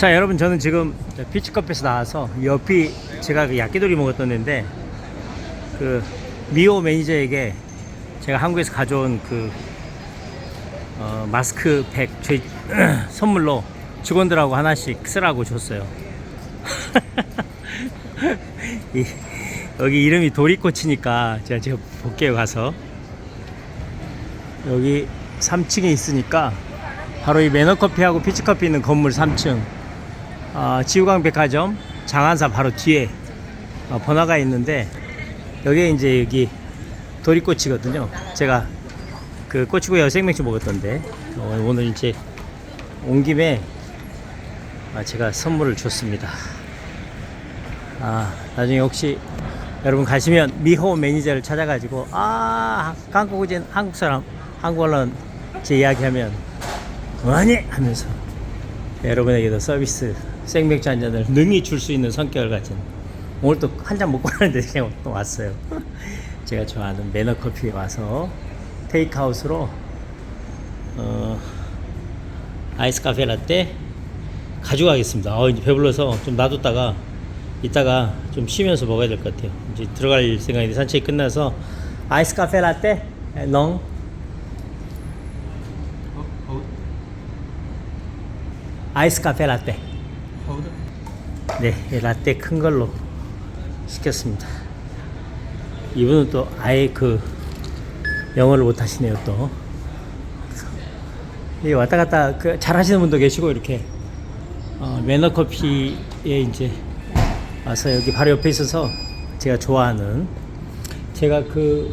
자 여러분 저는 지금 피치커피에서 나와서 옆이 제가 그 야끼돌이 먹었던 데인데 그 미호 매니저에게 제가 한국에서 가져온 그 어, 마스크팩 제 선물로 직원들하고 하나씩 쓰라고 줬어요. 이, 여기 이름이 도리코치니까 제가 지금 볼게요 가서 여기 3층에 있으니까 바로 이 매너커피하고 피치커피 있는 건물 3층 아, 지우강 백화점 장안사 바로 뒤에 어, 번화가 있는데 여기에 이제 여기 도리꼬치거든요. 제가 그 꼬치구이 생맥주 먹었던데. 어, 오늘 이제 온 김에 아, 제가 선물을 줬습니다. 아 나중에 혹시 여러분 가시면 미호 매니저를 찾아가지고 아 한국인 한국 사람 한국어는 제 이야기하면 뭐하니? 하면서 여러분에게도 서비스 생맥주 한 잔을 능히 줄 수 있는 성격을 가진 오늘 또 한 잔 먹고 가는데 그냥 또 왔어요. 제가 좋아하는 매너 커피에 와서 테이크아웃으로 어, 아이스 카페 라떼 가져가겠습니다. 어, 이제 배불러서 좀 놔뒀다가 이따가 좀 쉬면서 먹어야 될 것 같아요. 이제 들어갈 생각인데 산책이 끝나서 아이스 카페 라떼 롱 아이스 카페 라떼 네, 이 라떼 큰 걸로 시켰습니다. 이분은 또 아예 그 영어를 못 하시네요, 또. 이 왔다 갔다 그 잘 하시는 분도 계시고 이렇게 어, 매너 커피에 이제 와서 여기 바로 옆에 있어서 제가 좋아하는 제가 그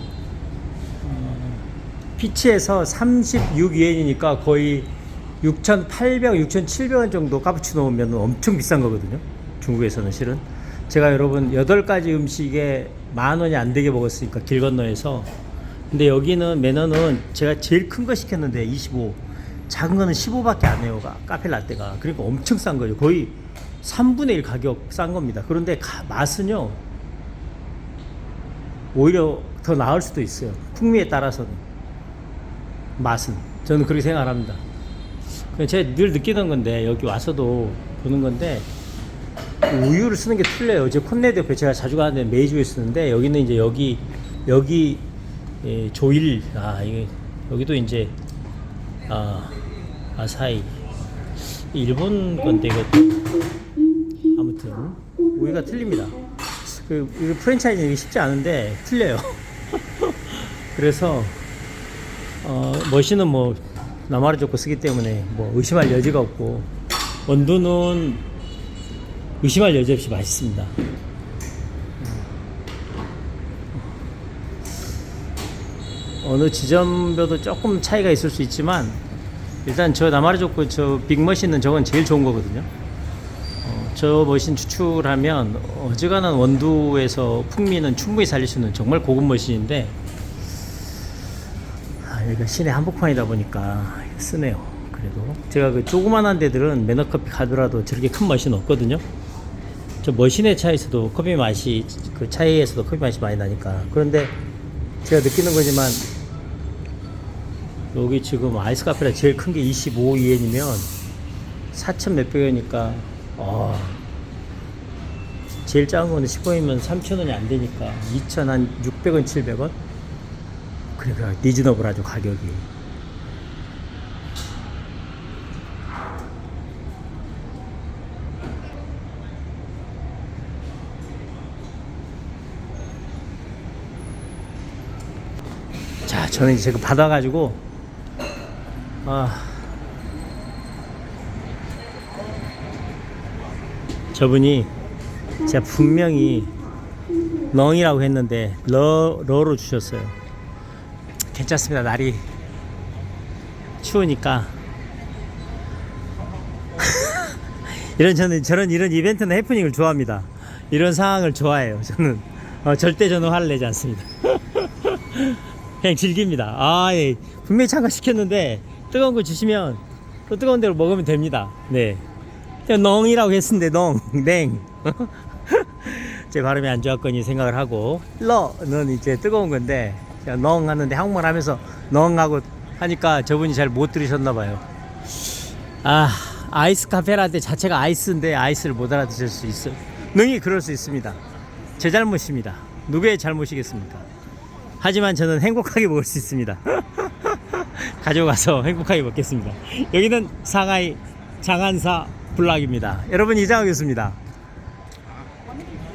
어, 피치에서 36유엔이니까 거의 6,800, 6,700원 정도 카푸치노 오면 엄청 비싼 거거든요. 중국에서는 실은. 제가 여러분 8가지 음식에 만 원이 안 되게 먹었으니까 길 건너에서. 근데 여기는 매너는 제가 제일 큰 거 시켰는데 25. 작은 거는 15밖에 안 해요. 가- 카페 라떼가. 그러니까 엄청 싼 거죠. 거의 3분의 1 가격 싼 겁니다. 그런데 가- 맛은요. 오히려 더 나을 수도 있어요. 풍미에 따라서는. 맛은. 저는 그렇게 생각합니다. 제가 늘 느끼던 건데 여기 와서도 보는 건데 우유를 쓰는 게 틀려요. 제 콘네드 제가 자주 가는데 메이주에 쓰는데 여기는 이제 여기 여기 예, 조일 아 이게 여기도 이제 아 아사히 일본 건데 이것도 아무튼 우유가 틀립니다. 그 이거 프랜차이즈 쉽지 않은데 틀려요. 그래서 어, 머신은 뭐 나마를 좋고 쓰기 때문에 뭐 의심할 여지가 없고 원두는 의심할 여지 없이 맛있습니다. 어느 지점별도 조금 차이가 있을 수 있지만 일단 저 나마를 좋고 저 빅머신은 저건 제일 좋은 거거든요. 어, 저 머신 추출하면 어지간한 원두에서 풍미는 충분히 살릴 수 있는 정말 고급 머신인데 아, 여기가 시내 한복판이다 보니까 쓰네요. 그래도 제가 그 조그만한 데들은 매너커피 가더라도 저렇게 큰 머신 없거든요. 저 머신의 차에서도 커피 맛이 그 차이에서도 커피 맛이 많이 나니까 그런데 제가 느끼는 거지만 여기 지금 아이스 카페가 제일 큰 게 25이엔이면 4천 몇백 원이니까 어, 제일 작은 거는 15이면 3천 원이 안 되니까 2천 한 600원 700원 그러니까 리즈너블하죠 가격이. 자 저는 이제 그 받아가지고 아. 저분이 제가 분명히 렁이라고 했는데 러, 러로 주셨어요 괜찮습니다. 날이 추우니까. 이런 저는 저런 이런 이벤트나 해프닝을 좋아합니다. 이런 상황을 좋아해요 저는. 어, 절대 저는 화를 내지 않습니다. 그냥 즐깁니다. 아 예. 분명히 잠깐 시켰는데 뜨거운 거 주시면 또 뜨거운 대로 먹으면 됩니다. 네. 그냥 넝이라고 했는데 넝 냉. 제 발음이 안 좋았거니 생각을 하고 러는 이제 뜨거운 건데 넝 하는데 한국말 하면서 넝 하고 하니까 저분이 잘 못 들으셨나 봐요 아 아이스 카페라떼 자체가 아이스인데 아이스를 못 알아드실 수 있어요. 능히 그럴 수 있습니다. 제 잘못입니다. 누구의 잘못이겠습니까? 하지만 저는 행복하게 먹을 수 있습니다. 가져가서 행복하게 먹겠습니다. 여기는 상하이 장안사 블락입니다. 여러분 이장하겠습니다.